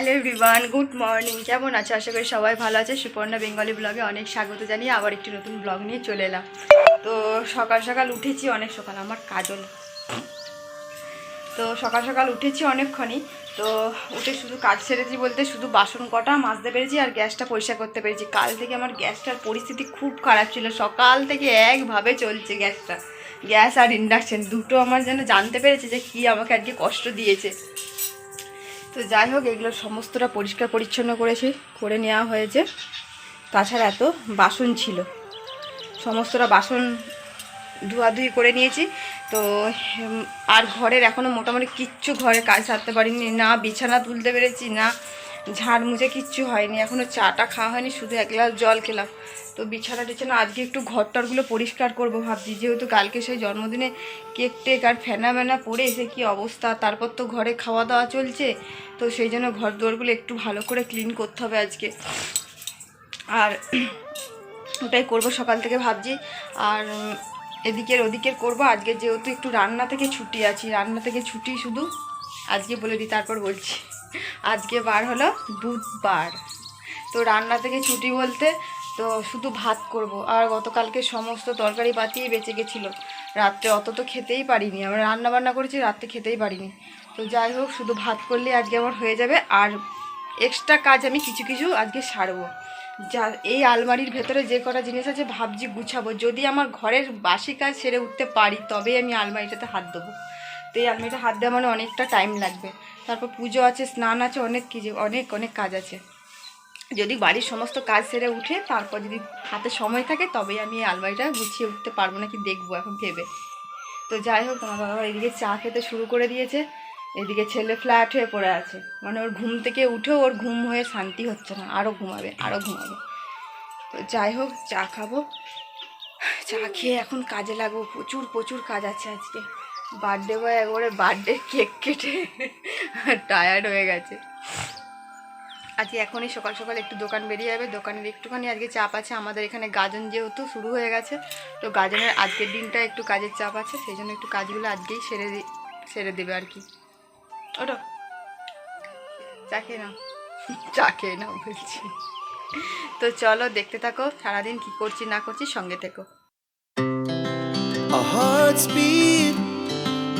Hello everyone, good morning. কেমন আছো? আশা করি সবাই ভালো আছে। সুপর্ণা বেঙ্গলি ব্লগে অনেক স্বাগত জানিয়ে আবার একটি নতুন ব্লগ নিয়ে চলে এলাম। তো সকাল সকাল উঠেছি অনেক সকাল, আমার কাজল। তো সকাল সকাল উঠেছি অনেকক্ষণই। তো উঠে শুধু কাজ সেরেছি বলতে শুধু বাসন কটা মাজতে পেরেছি আর গ্যাসটা পরিষ্কার করতে পেরেছি। কাল থেকে আমার গ্যাসটার পরিস্থিতি খুব খারাপ ছিল। সকাল থেকে একভাবে চলছে গ্যাসটা। গ্যাস আর ইন্ডাকশান দুটো আমার যেন জানতে পেরেছে যে কি আমাকে আজকে কষ্ট দিয়েছে। তো যাই হোক, এগুলো সমস্তটা পরিষ্কার পরিচ্ছন্ন করেছি, করে নেওয়া হয়েছে। তাছাড়া এত বাসন ছিল। সমস্তটা বাসন ধোয়াধুয়ি করে নিয়েছি। তো আর ঘরের এখনও মোটামুটি কিচ্ছু ঘরে কাজ সারতে পারিনি। না বিছানা তুলতে পেরেছি, না ঝাড় মুছে কিচ্ছু হয়নি এখনও চাটা খাওয়া হয়নি, শুধু এক গ্লাস জল খেলাম। তো বিছানা টিছানা, আজকে একটু ঘরটরগুলো পরিষ্কার করব ভাবছি, যেহেতু কালকে সেই জন্মদিনে কেক টেক আর ফেনা মেনা পড়ে এসে কি অবস্থা, তারপর তো ঘরে খাওয়া দাওয়া চলছে, তো সেই জন্য ঘর দুয়ারগুলো একটু ভালো করে ক্লিন করতে হবে আজকে। আর ওটাই করব সকাল থেকে ভাবছি, আর এদিকের ওদিকের করব, আজকে যেহেতু একটু রান্না থেকে ছুটি আছি, রান্না থেকে ছুটি শুধু আজকে বলে দিই, তারপর বলছি। আজকে বার হলো বুধবার। তো রান্না থেকে ছুটি বলতে তো শুধু ভাত করব। আর গতকালকে সমস্ত তরকারি পাতিয়ে বেঁচে গেছিল। রাত্রে অত তো খেতেই পারিনি। আমরা রান্না বান্না করেছি, রাত্রে খেতেই পারিনি। তো যাই হোক, শুধু ভাত করলে আজকে আমার হয়ে যাবে। আর এক্সট্রা কাজ আমি কিছু কিছু আজকে সারবো। যা, এই আলমারির ভেতরে যে কটা জিনিস আছে ভাবছি গুছাবো। যদি আমার ঘরের বাসি কাজ সেরে উঠতে পারি, তবেই আমি আলমারিটাতে হাত দেবো। তো এই আলমারিটা হাত দেওয়া মানে অনেকটা টাইম লাগবে। তারপর পুজো আছে, স্নান আছে, অনেক কিছু অনেক অনেক কাজ আছে। যদি বাড়ির সমস্ত কাজ সেরে উঠে, তারপর যদি হাতে সময় থাকে, তবেই আমি এই আলমারিটা গুছিয়ে উঠতে পারব নাকি দেখব এখন ভেবে। তো যাই হোক তোমার বাবা এদিকে চা খেতে শুরু করে দিয়েছে। এদিকে ছেলে ফ্ল্যাট হয়ে পড়ে আছে। মানে ওর ঘুম থেকে উঠেও ওর ঘুম হয়ে শান্তি হচ্ছে না আরও ঘুমাবে আরও ঘুমাবে। তো যাই হোক, চা খাব। চা খেয়ে এখন কাজে লাগবো, প্রচুর প্রচুর কাজ আছে আজকে। বার্থডে বয় একবারে বার্থডে কেক কেটে টায়ার্ড হয়ে গেছে। আজকে এখনই সকাল সকাল একটু দোকান বেরিয়ে যাবে। দোকানের একটুখানি আজকে চাপ আছে। আমাদের এখানে গাজন যেহেতু শুরু হয়ে গেছে, তো গাজনের আজকের দিনটা একটু কাজের চাপ আছে, সেই জন্য একটু কাজগুলো আজকেই সেরে সেরে দেবে আর কি। ওটো চা খেয়ে নাও। চা খেয়ে নাও বলছি। তো চলো দেখতে থাকো, সারাদিন কি করছি না করছি সঙ্গে থেকো। Our hearts beat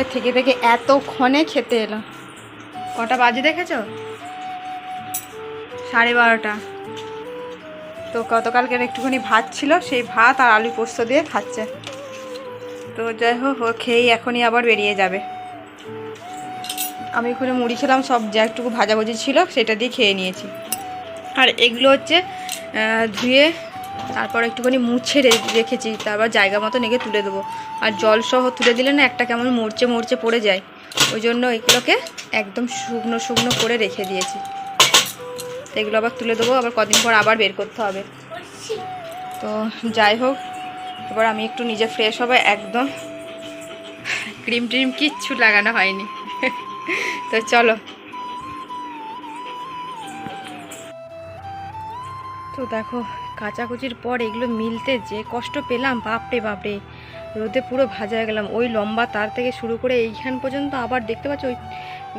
দাদাভাই থেকে থেকে এতক্ষণে খেতে এলাম কটা বাজে দেখেছ? সাড়ে বারোটা। তো গতকালকের একটুখানি ভাত ছিল, সেই ভাত আর আলু পোস্ত দিয়ে খাচ্ছে। তো যাই হোক খেয়েই এখনই আবার বেরিয়ে যাবে। আমি ওখানে মুড়ি খেলাম, সব যা একটুকু ভাজাভুজি ছিল, সেটা দিয়ে খেয়ে নিয়েছি। আর এগুলো হচ্ছে ধুয়ে তারপর একটুখানি মুছে রেখেছি, তারপর জায়গা মতো নেগে তুলে দেবো। আর জল সহ তুলে দিলে না একটা কেমন মরচে মরচে পড়ে যায়। ওই জন্য এগুলোকে একদম শুকনো শুকনো করে রেখে দিয়েছি। তো এগুলো আবার তুলে দেবো, আবার কদিন পর আবার বের করতে হবে। তো যাই হোক, এবার আমি একটু নিজে ফ্রেশ হবে, একদম ক্রিম ট্রিম কিচ্ছু লাগানো হয়নি। তো চলো। তো দেখো কাচাকুচির পর এগুলো মিলতে যে কষ্ট পেলাম, বাপরে বাপরে। রোদে পুরো ভাজা গেলাম। ওই লম্বা তার থেকে শুরু করে এইখান পর্যন্ত আবার দেখতে পাচ্ছ, ওই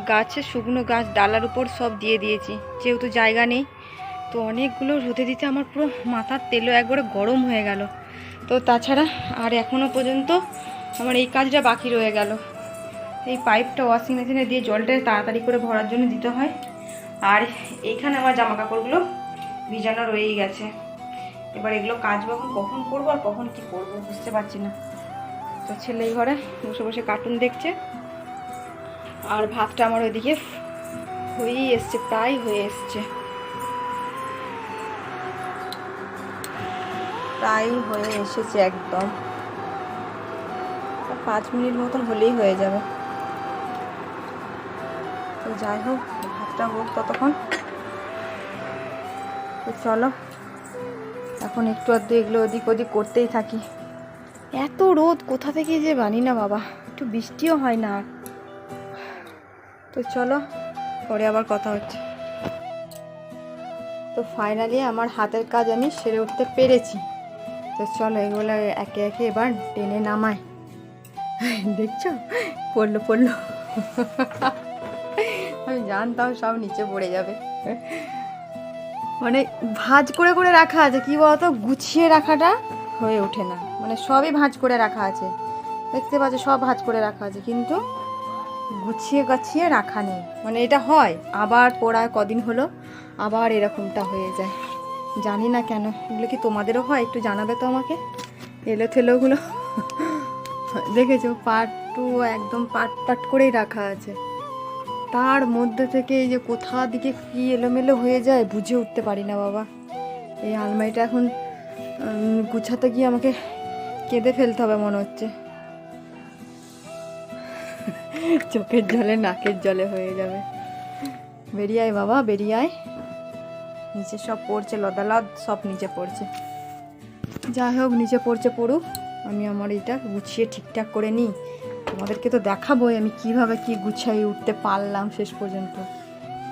গাছের শুকনো গাছ, ডালার উপর সব দিয়ে দিয়েছি। যেহেতু জায়গা নেই, তো অনেকগুলো রোদে দিতে আমার পুরো মাথার তেলও একবারে গরম হয়ে গেল। তো তাছাড়া আর এখনও পর্যন্ত আমার এই কাজটা বাকি রয়ে গেল। এই পাইপটা ওয়াশিং মেশিনে দিয়ে জলটা তাড়াতাড়ি করে ভরার জন্য দিতে হয়। আর এইখানে আমার জামা কাপড়গুলো ভিজানো রয়েই গেছে। এবার এগুলো কাচবো এখন কখন করব আর কখন কি করব বুঝতে পারছি না। তো ছেলে ঘরে বসে বসে কার্টুন দেখছে। আর ভাতটা আমার ওইদিকে হয়েই এসছে, প্রায় হয়ে এসছে। প্রায় হয়ে এসেছে একদম। পাঁচ মিনিট মতন হলেই হয়ে যাবে। তো যাই হোক, ভাতটা হোক ততক্ষণ। তো চলো। এখন একটু আধটু এগুলো ওদিক ওদিক করতেই থাকি। এত রোদ, কোথা থেকে যে বানি না বাবা, একটু বৃষ্টিও হয় না আর। তো চলো, পরে আবার কথা হচ্ছে। তো ফাইনালি আমার হাতের কাজ আমি সেরে উঠতে পেরেছি। তো চলো এগুলো একে একে এবার টেনে নামায় দেখছ? পড়ল পড়ল। আমি জানতাম সব নিচে পড়ে যাবে। মানে ভাঁজ করে করে রাখা আছে, কি বলতো? গুছিয়ে রাখাটা হয়ে ওঠে না। মানে সবই ভাঁজ করে রাখা আছে। দেখতে পাচ্ছ, সব ভাঁজ করে রাখা আছে, কিন্তু গুছিয়ে গাছিয়ে রাখা নেই। মানে এটা হয়, আবার পড়ায় কদিন হলো, আবার এরকমটা হয়ে যায়। জানি না কেন, এগুলো কি তোমাদেরও হয়? একটু জানাবে তো আমাকে। এলো থেলোগুলো দেখেছ পাট টু একদম পার্ট পাট করেই রাখা আছে। তার মধ্যে থেকে এই যে কোথা দিকে কি এলোমেলো হয়ে যায় বুঝে উঠতে পারি না, বাবা। এই আলমারিটা এখন গুছাতে গিয়ে আমাকে কেঁদে ফেলতে হবে মনে হচ্ছে। চোখের জলে, নাকের জলে হয়ে যাবে। বেরিয়ে আয়, বাবা, বেরিয়ে আয়। নিচে সব পড়ছে লদালদ সব নিচে পড়ছে। যাই হোক, নিচে পড়ছে পড়ুক। আমি আমার এটা গুছিয়ে ঠিকঠাক করে নিই। তোমাদেরকে তো দেখাবোই আমি কীভাবে কি গুছাই উঠতে পারলাম শেষ পর্যন্ত।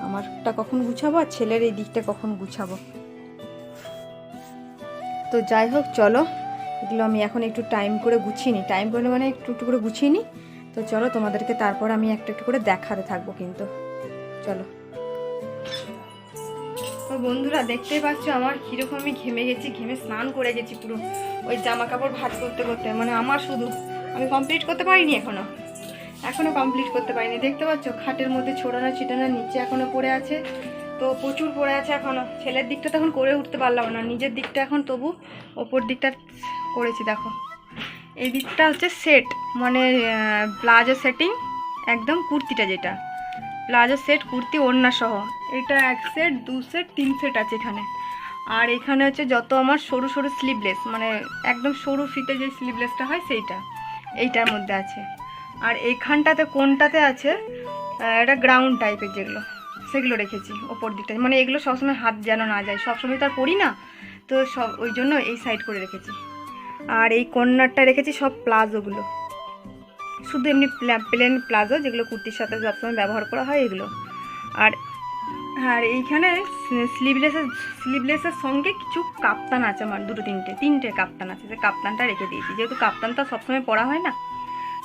আমারটা কখন গুছাবো আর ছেলের এই দিকটা কখন গুছাবো? তো যাই হোক, চলো। এগুলো আমি এখন একটু টাইম করে গুছিয়ে নিই। টাইম করে মানে একটু একটু করে গুছিয়ে নিই। তো চলো, তোমাদেরকে তারপর আমি একটা, একটু করে দেখাতে থাকব কিন্তু। চলো। তো বন্ধুরা, দেখতেই পাচ্ছ আমার কীরকম আমি ঘেমে গেছি, ঘেমে স্নান করে গেছি পুরো। ওই জামা কাপড় ভাজ করতে করতে। মানে আমার শুধু আমি কমপ্লিট করতে পারিনি এখনও। এখনও কমপ্লিট করতে পারিনি। দেখতে পাচ্ছ, খাটের মধ্যে ছোড়ানো ছিটানো নিচে এখনও পড়ে আছে। তো প্রচুর পড়ে আছে এখনও। ছেলের দিকটা তখন করে উঠতে পারলাম না। নিজের দিকটা এখন তবু ওপর দিকটা করেছি, দেখো। এই দিকটা হচ্ছে সেট মানে প্লাজো সেটিং একদম কুর্তিটা যেটা। প্লাজো সেট কুর্তি, ওড়না সহ। এটা এক সেট দু সেট তিন সেট আছে এখানে। আর এখানে হচ্ছে যত আমার সরু সরু স্লিভলেস মানে একদম সরু ফিতে যে স্লিভলেসটা হয় সেইটা। এইটার মধ্যে আছে। আর এইখানটাতে কোনটাতে আছে? এটা গ্রাউন্ড টাইপের যেগুলো, সেগুলো রেখেছি ওপর দিকটা। মানে এগুলো সবসময় হাত যেন না যায়। সবসময় তো আর পড়ি না, তো সব ওই জন্য এই সাইড করে রেখেছি। আর এই কর্নারটা রেখেছি সব প্লাজোগুলো শুধু এমনি প্লেন প্লাজো যেগুলো কুর্তির সাথে সবসময় ব্যবহার করা হয়, এগুলো। আর আর এইখানে স্লিভলেসের স্লিভলেসের সঙ্গে কিছু কাপ্তান আছে আমার, দুটো তিনটে তিনটে কাপ্তান আছে। যে কাপ্তানটা রেখে দিয়েছি। যেহেতু কাপ্তানটা সবসময় পরা হয় না,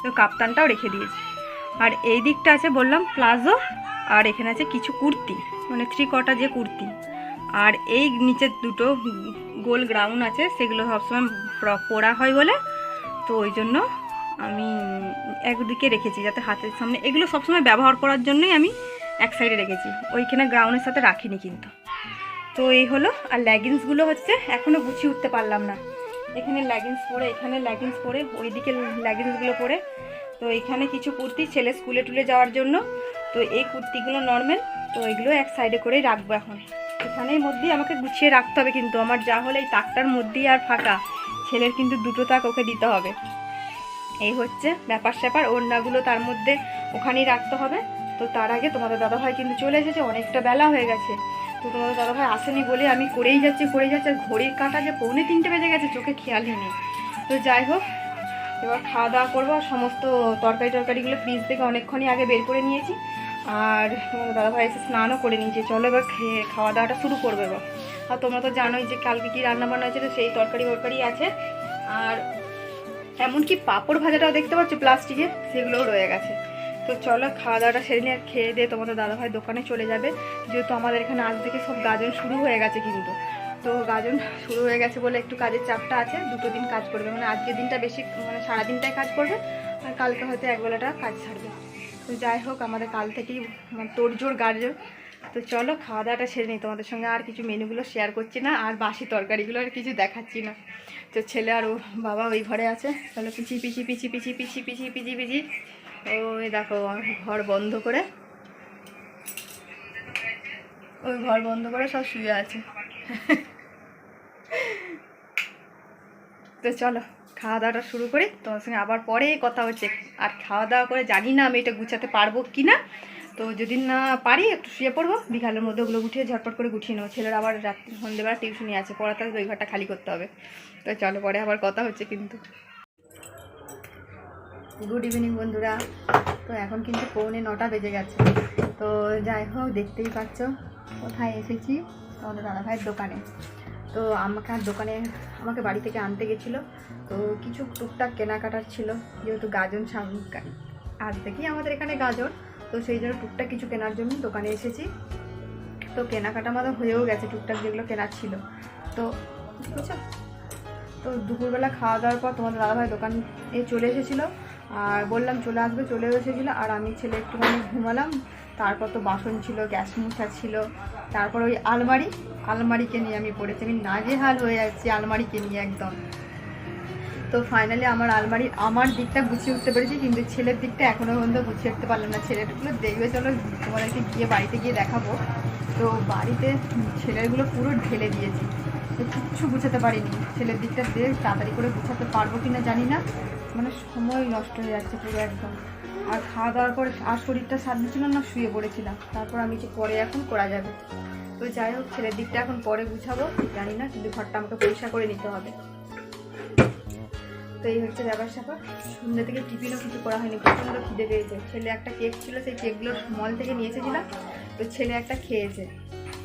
তো কাপ্তানটাও রেখে দিয়েছি। আর এই দিকটা আছে বললাম প্লাজো, আর এখানে আছে কিছু কুর্তি মানে থ্রি কটা যে কুর্তি। আর এই নিচের দুটো গোল গ্রাউন্ড আছে, সেগুলো সবসময় পরা হয় বলে। তো ওই জন্য আমি একদিকে রেখেছি, যাতে হাতের সামনে, এগুলো সবসময় ব্যবহার করার জন্যই আমি এক সাইডে রেখেছি। ওইখানে গ্রাউন্ডের সাথে রাখিনি কিন্তু। তো এই হলো, আর লেগিংসগুলো হচ্ছে এখনও গুছিয়ে উঠতে পারলাম না। এখানে লেগিংস পরে, এখানে লেগিংস পরে, ওইদিকে লেগিংসগুলো পরে। তো এখানে কিছু কুর্তি ছেলে স্কুলে টুলে যাওয়ার জন্য। তো এই কুর্তিগুলো নর্মাল তো এগুলো এক সাইডে করেই রাখব এখন। এখানের মধ্যেই আমাকে গুছিয়ে রাখতে হবে কিন্তু। আমার যা হলে এই তাকটার মধ্যেই আর ফাঁকা। ছেলের কিন্তু দুটো তাক ওকে দিতে হবে। এই হচ্ছে ব্যাপার স্যাপার ওড়নাগুলো তার মধ্যে ওখানেই রাখতে হবে। তো তার আগে তোমাদের দাদাভাই কিন্তু চলে এসেছে, অনেকটা বেলা হয়ে গেছে। তো তোমাদের দাদাভাই আসেনি বলে আমি করেই যাচ্ছি করেই যাচ্ছি, আর ঘড়ির কাঁটা যে পৌনে তিনটে বেজে গেছে, চোখে খেয়ালই নেই। তো যাই হোক, এবার খাওয়া দাওয়া করব, আর সমস্ত তরকারি টরকারিগুলো ফ্রিজ থেকে অনেকক্ষণই আগে বের করে নিয়েছি। আর দাদাভাই এসে স্নানও করে নিয়েছে। চলো এবার খেয়ে, খাওয়া দাওয়াটা শুরু করবে এবার। আর তোমরা তো জানোই যে কালকে কি রান্না বান্না হয়েছে তো সেই তরকারি ফরকারি আছে। আর এমনকি পাঁপড় ভাজাটাও দেখতে পাচ্ছ, প্লাস্টিকের, সেগুলোও রয়ে গেছে। তো চলো খাওয়া দাওয়াটা সেরে নিয়ে আর খেয়ে দিয়ে তোমাদের দাদাভাই দোকানে চলে যাবে। যেহেতু আমাদের এখানে আজ থেকে সব গাজন শুরু হয়ে গেছে কিন্তু। তো গাজন শুরু হয়ে গেছে বলে একটু কাজের চাপটা আছে, দুটো দিন কাজ করবে। মানে আজকের দিনটা বেশি মানে সারাদিনটাই কাজ করবে, আর কালকে হয়তো একবেলাটা কাজ ছাড়বে। তো যাই হোক, আমাদের কাল থেকেই মানে তোড়জোড় গাজন তো চলো খাওয়া দাওয়াটা সেরে নিই। তোমাদের সঙ্গে আর কিছু মেনুগুলো শেয়ার করছি না, আর বাসি তরকারিগুলো আর কিছু দেখাচ্ছি না। তো ছেলে আর ও বাবা ওই ঘরে আছে। তাহলে পিছি পিছি পিছি পিছি পিছি পিছি পিছি পিছি ওই দেখো ঘর বন্ধ করে, ওই ঘর বন্ধ করে সব শুয়ে আছে। তো চলো, খাওয়া দাওয়াটা শুরু করি। তোমার সঙ্গে আবার পরে কথা হচ্ছে। আর খাওয়া দাওয়া করে জানি না আমি, এটা গুছাতে পারব কি না? তো যদি না পারি, একটু শুয়ে পড়ব। বিকালের মধ্যে ওগুলো গুছিয়ে ঝটপট করে গুছিয়ে নেব। ছেলের আবার রাত্রি সন্ধ্যেবেলা টিউশনই আছে, পড়াতে ওই ঘরটা খালি করতে হবে। তো চলো, পরে আবার কথা হচ্ছে কিন্তু। গুড ইভিনিং বন্ধুরা। তো এখন কিন্তু পৌনে নটা বেজে গেছে। তো যাই হোক, দেখতেই পাচ্ছ, কোথায় এসেছি? আমাদের দাদাভাইয়ের দোকানে। তো আমাকে আর দোকানে, আমাকে বাড়ি থেকে আনতে গেছিল। তো কিছু টুকটাক কেনাকাটার ছিল, যেহেতু গাজন সাম- আজ থেকেই আমাদের এখানে গাজন। তো সেই জন্য টুকটাক কিছু কেনার জন্য দোকানে এসেছি। তো কেনাকাটা আমাদের হয়েও গেছে, টুকটাক যেগুলো কেনার ছিল। তো বুঝছ? তো দুপুরবেলা খাওয়া দাওয়ার পর তোমাদের দাদাভাই দোকান এ চলে এসেছিল। আর বললাম চলে আসবে চলে এসেছিল, আর আমি ছেলে একটুখানি ঘুমালাম। তারপর তো বাসন ছিল, গ্যাস মুছা ছিল। তারপর ওই আলমারি, আলমারিকে নিয়ে আমি পড়েছি। আমি নাজেহাল হয়ে যাচ্ছি আলমারিকে নিয়ে একদম। তো ফাইনালি আমার আলমারি আমার দিকটা গুছিয়ে উঠতে পেরেছি, কিন্তু ছেলের দিকটা এখনও পর্যন্ত গুছিয়ে উঠতে পারলাম না। ছেলেগুলো দেখবে, চলো তোমাদেরকে গিয়ে বাড়িতে গিয়ে দেখাবো। তো বাড়িতে ছেলেগুলো পুরো ঢেলে দিয়েছি। তো কিচ্ছু গুছাতে পারিনি। ছেলের দিকটা দিয়ে তাড়াতাড়ি করে গুছাতে পারব কি না জানি না। মানে সময় নষ্ট হয়ে যাচ্ছে পুরো একদম। আর খাওয়া দাওয়ার পরে আর শরীরটা সাথ দিচ্ছিল না, শুয়ে পড়েছিলাম। তারপর আমি যে পরে এখন করা যাবে? তো যাই হোক, ছেলের দিকটা এখন পরে গুছাবো, জানি না, কিন্তু ঘরটা আমাকে পরিষ্কার করে নিতে হবে। তো এই হচ্ছে ব্যাপার স্যাপার। সন্ধ্যে থেকে টিফিনও কিছু করা হয়নি, প্রচণ্ড খিদে পেয়েছে। ছেলে একটা কেক ছিল, সেই কেকগুলো মল থেকে নিয়ে এসেছিলাম তো ছেলে একটা খেয়েছে।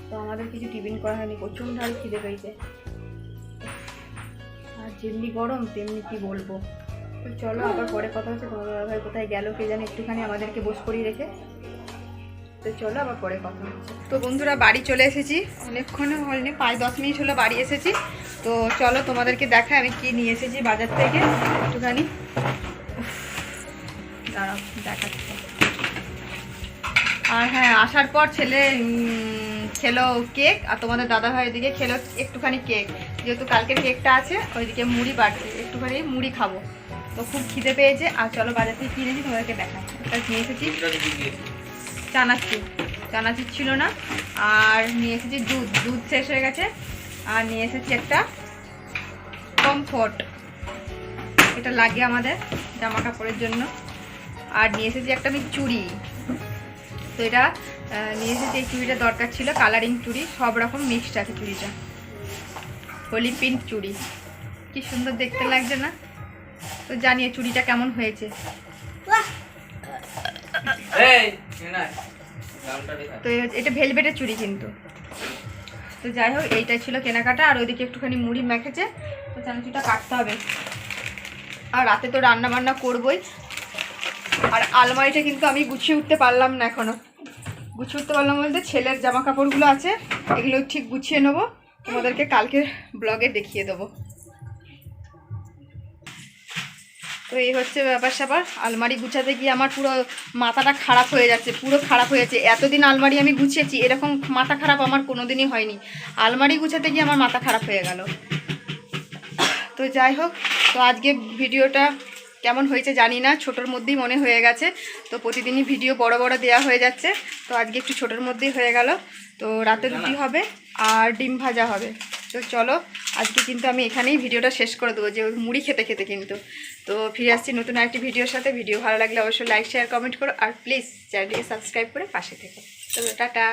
তো আমাদের কিছু টিফিন করা হয়নি, প্রচণ্ড আর খিদে পেয়েছে। আর যেমনি গরম, তেমনি কি বলব? চলো, আবার পরে কথা হচ্ছে, তোমাদের দাদাভাই কোথায় গেল কে জানে, একটুখানি আমাদেরকে বস করিয়ে রেখে। তো চলো, আবার পরে কথা হচ্ছে। তো বন্ধুরা, বাড়ি চলে এসেছি। অনেকক্ষণ হয়নি, পাঁচ দশ মিনিট হলো বাড়ি এসেছি। তো চলো, তোমাদেরকে দেখা আমি কি নিয়ে এসেছি বাজার থেকে। একটুখানি দাঁড়াও, দেখাচ্ছি। আর হ্যাঁ আসার পর ছেলে খেলো কেক, আর তোমাদের দাদা ভাই ওইদিকে খেলো একটুখানি কেক। যেহেতু কালকের কেকটা আছে, ওইদিকে মুড়ি বাড়ছে, একটুখানি মুড়ি খাব। তো খুব খিদে পেয়েছে। আর চলো বাজার থেকে কিনেছি তোমাদেরকে দেখা একটা নিয়ে এসেছি। চানাচুর। চানাচুর ছিল না। আর নিয়ে এসেছি দুধ। দুধ শেষ হয়ে গেছে। আর নিয়ে এসেছি একটা কমফোর্ট এটা লাগে আমাদের জামা কাপড়ের জন্য। আর নিয়ে এসেছি একটা আমি চুড়ি। তো এটা নিয়ে এসেছি এই চুড়িটা দরকার ছিল। কালারিং চুড়ি। সব রকম মিক্সড আছে চুড়িটা। হোলি পিঙ্ক চুড়ি। কি সুন্দর দেখতে লাগছে না? তো জানিয়ে চুড়িটা কেমন হয়েছে। তো এটা ভেলভেটের চুড়ি কিন্তু। তো যাই হোক এইটাই ছিল কেনাকাটা। আর ওইদিকে একটুখানি মুড়ি মেখেছে। তো চানাচুটা কাটতে হবে। আর রাতে তো রান্না বান্না করবই। আর আলমারিটা কিন্তু আমি গুছিয়ে উঠতে পারলাম না এখনও। গুছিয়ে উঠতে পারলাম বলতে ছেলের জামা কাপড়গুলো আছে এগুলো ঠিক গুছিয়ে নেব। তোমাদেরকে কালকে ব্লগে দেখিয়ে দেবো। তো এই হচ্ছে ব্যাপার স্যাপার। আলমারি গুছাতে গিয়ে আমার পুরো মাথাটা খারাপ হয়ে যাচ্ছে পুরো খারাপ হয়ে যাচ্ছে। এতদিন আলমারি আমি গুছিয়েছি এরকম মাথা খারাপ আমার কোনোদিনই হয়নি। আলমারি গুছাতে গিয়ে আমার মাথা খারাপ হয়ে গেল। তো যাই হোক তো আজকে ভিডিওটা কেমন হয়েছে জানি না ছোটোর মধ্যেই মনে হয়ে গেছে। তো প্রতিদিনই ভিডিও বড় বড় দেওয়া হয়ে যাচ্ছে। তো আজকে একটু ছোটোর মধ্যেই হয়ে গেল। তো রাতে রুটি হবে আর ডিম ভাজা হবে। তো চলো, আজকে কিন্তু আমি এখানেই ভিডিওটা শেষ করে দেবো, যে মুড়ি খেতে খেতে কিন্তু। তো ফিরে আসছি নতুন একটি ভিডিওর সাথে। ভিডিও ভালো লাগলে অবশ্যই লাইক শেয়ার কমেন্ট করো, আর প্লিজ চ্যানেলটিকে সাবস্ক্রাইব করে পাশে থেকে। তো টাটা।